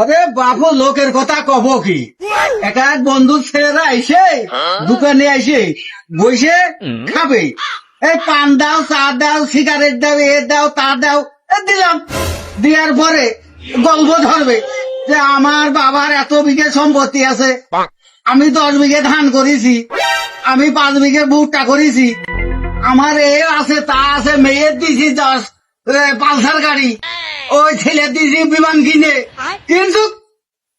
আরে বাপু লোকের কথা কব কি? এক এক বন্ধু ছেলেরা এসে দোকানে এসে বসে খাবে। এই পান দাও চা দাও সিগারেট দাও এ দাও তা দাও দিলাম। দেওয়ার পরে গল্প ধরবে যে আমার বাবার এত বিঘে সম্পত্তি আছে। আমি দশ বিঘে ধান করেছি আমি পাঁচ বিঘে ভুট্টা করেছি। আমার এ আছে তা আছে মেয়ের দিছি দশ। এ, পালসার গাড়ি। ওই ছেলে দিছি বিমান কিনে। কিন্তু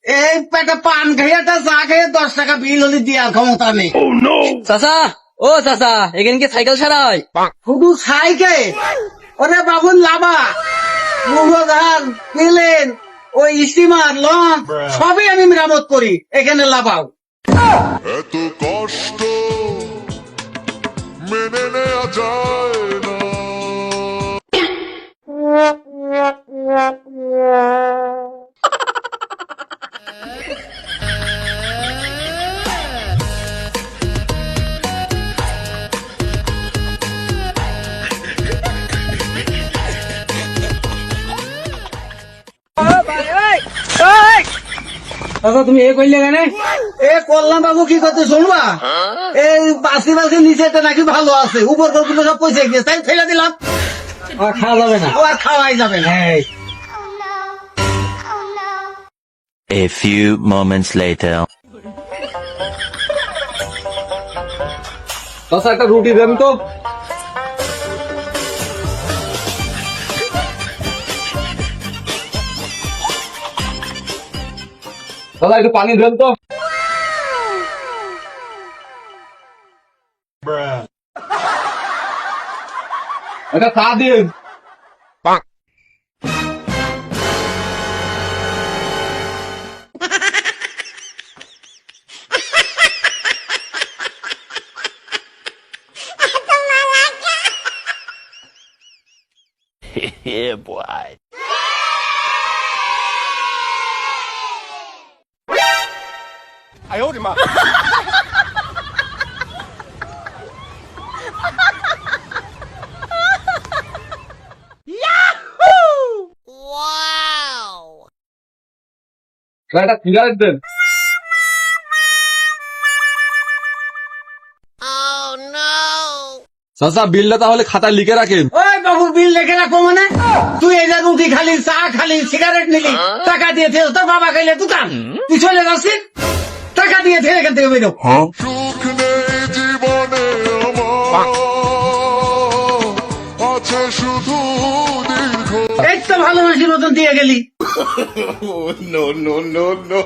এই পেটে পান খেয়ে একটা চা খেয়ে দশ টাকা বিল হলে দেওয়ার ক্ষমতা নেই। চাচা ও চাচা এখানে কি সাইকেল ছাড়াই? শুধু সাইকে ওরে বাবুন লাভা উড়োজাহাজ প্লেন ওই স্টিমার লঞ্চ সবই আমি মেরামত করি। এখানে লাভাও। এত কষ্ট মেনে নেওয়া যায়। চাচা তুমি এ করলে কেন? এ কল্যাণ বাবু কি করতে শুনবা? এই বাসি বাসি নিচেটা নাকি ভালো আছে উপরগুলো সব পয়সা গিয়ে তাই ফেলে দিলাম। আর খাওয়া যাবে না। আর খাওয়াই যাবে না। A few moments later. চাচা একটা রুটি দেন তো। দাদা একটু পানি দেন তো। একটা চা দিন Yeah, boy. একটা সিগারেট দেন চাচা বিলটা তাহলে খাতায় লিখে রাখেন। ওই বাবু বিল লেখে রাখো মানে। তুই এই যে রুটি খালি চা খালি সিগারেট নিলি? টাকা দিয়ে তোর বাবা খাইলে দোকান তুই চলে যাচ্ছিস টাকা দিয়ে ফেল এখান থেকে বেরো। আমার শুধু এই তো ভালোবাসির মতন দিয়ে গেলি। no no no no